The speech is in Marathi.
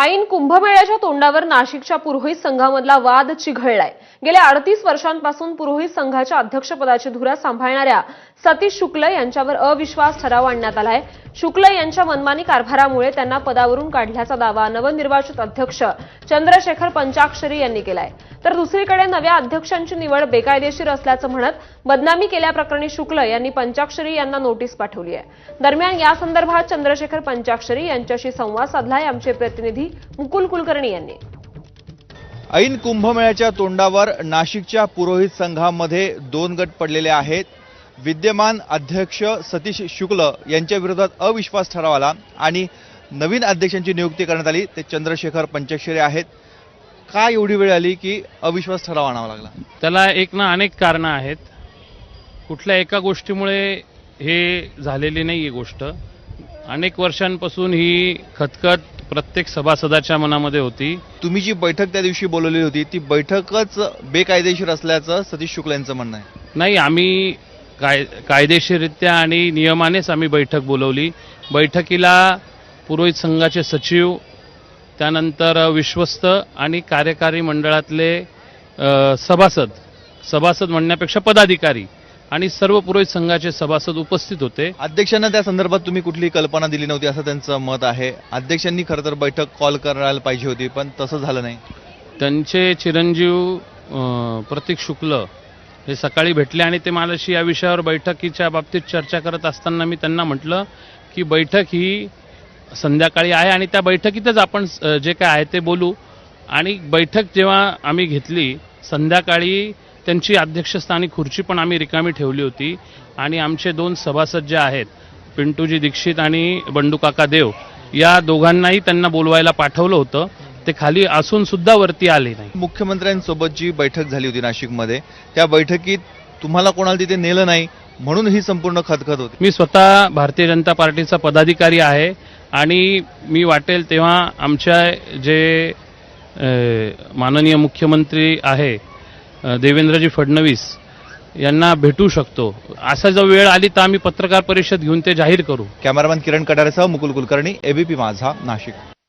ऐन कुंभमेळ्याच्या तोंडावर नाशिकच्या पुरोहित संघामधला वाद चिघळलाय. गेल्या अडतीस वर्षांपासून पुरोहित संघाच्या अध्यक्षपदाची धुरा सांभाळणाऱ्या सतीश शुक्ल यांच्यावर अविश्वास ठराव आणण्यात आलाय. शुक्ल यांच्या मनमानी कारभारामुळे त्यांना पदावरून काढल्याचा दावा नवनिर्वाचित अध्यक्ष चंद्रशेखर पंचाक्षरी यांनी केलाय. तर दुसरीकडे नव्या अध्यक्षांची निवड बेकायदेशीर असल्याचं म्हणत बदनामी केल्याप्रकरणी शुक्ल यांनी पंचाक्षरी यांना नोटीस पाठवली आहे. दरम्यान या संदर्भात चंद्रशेखर पंचाक्षरी यांच्याशी संवाद साधलाय आमचे प्रतिनिधी मुकुल कुलकर्णी यांनी. ऐन कुंभमेळ्याच्या तोंडावर नाशिकच्या पुरोहित संघामध्ये दोन गट पडलेले आहेत. विद्यमान अध्यक्ष सतीश शुक्ल यांच्या विरोधात अविश्वास ठराव आला आणि नवीन अध्यक्षांची नियुक्ती करण्यात आली. ते चंद्रशेखर पंचाक्षरी आहेत. का एवढी वेळ आली की अविश्वास ठराव आणावा लागला? त्याला एक ना अनेक कारणं आहेत. कुठल्या एका गोष्टीमुळे हे झालेली नाही ही गोष्ट. अनेक वर्षांपासून ही खतखत प्रत्येक सभासदाच्या मनामध्ये होती. तुम्ही जी बैठक त्या दिवशी बोलवली होती ती बैठकच बेकायदेशीर असल्याचं सतीश शुक्ल यांचं म्हणणं आहे. नाही आम्ही काय कायदेशीररित्या आणि नियमानेच आम्ही बैठक बोलवली. बैठकीला पुरोहित संघाचे सचिव त्यानंतर विश्वस्त आणि कार्यकारी मंडळातले सभासद सभासद म्हणण्यापेक्षा पदाधिकारी आणि सर्व पुरोहित संघाचे सभासद उपस्थित होते. अध्यक्षांना त्या संदर्भात तुम्ही कुठली कल्पना दिली नव्हती असं त्यांचं मत आहे. अध्यक्षांनी खरं तर बैठक कॉल करायला पाहिजे होती पण तसं झालं नाही. त्यांचे चिरंजीव प्रतीक शुक्ल हे सकाळी भेटले आणि ते माझ्याशी या विषयावर बैठकीच्या बाबतीत चर्चा करत असताना मी त्यांना म्हटलं की बैठक ही संध्याकाळी आहे आणि त्या बैठकीतच आपण जे काय आहे ते बोलू. आणि बैठक जेव्हा आम्ही घेतली संध्याकाळी त्यांची अध्यक्षस्थानी खुर्ची पण आम्ही रिकामी ठेवली होती. आणि आमचे दोन सभासद जे आहेत पिंटूजी दीक्षित आणि बंडूकाका देव या दोघांनाही त्यांना बोलवायला पाठवलं होतं. ते खाली असून सुद्धा वरती आले नाही. मुख्यमंत्र्यांसोबत जी बैठक झाली होती नाशिकमध्ये त्या बैठकीत तुम्हाला कोणाला तिथे नेलं नाही म्हणून ही संपूर्ण खतखत होती. मी स्वतः भारतीय जनता पार्टीचा पदाधिकारी आहे. आणि मी वाटेल तेव्हा आमच्या जे माननीय मुख्यमंत्री आहे देवेंद्रजी फडणवीस यांना भेटू शकतो. असा जर वेळ आली तर आम्ही पत्रकार परिषद घेऊन ते जाहीर करू. कॅमेरामॅन किरण कडारेसह मुकुल कुलकर्णी एबीपी माझा नाशिक.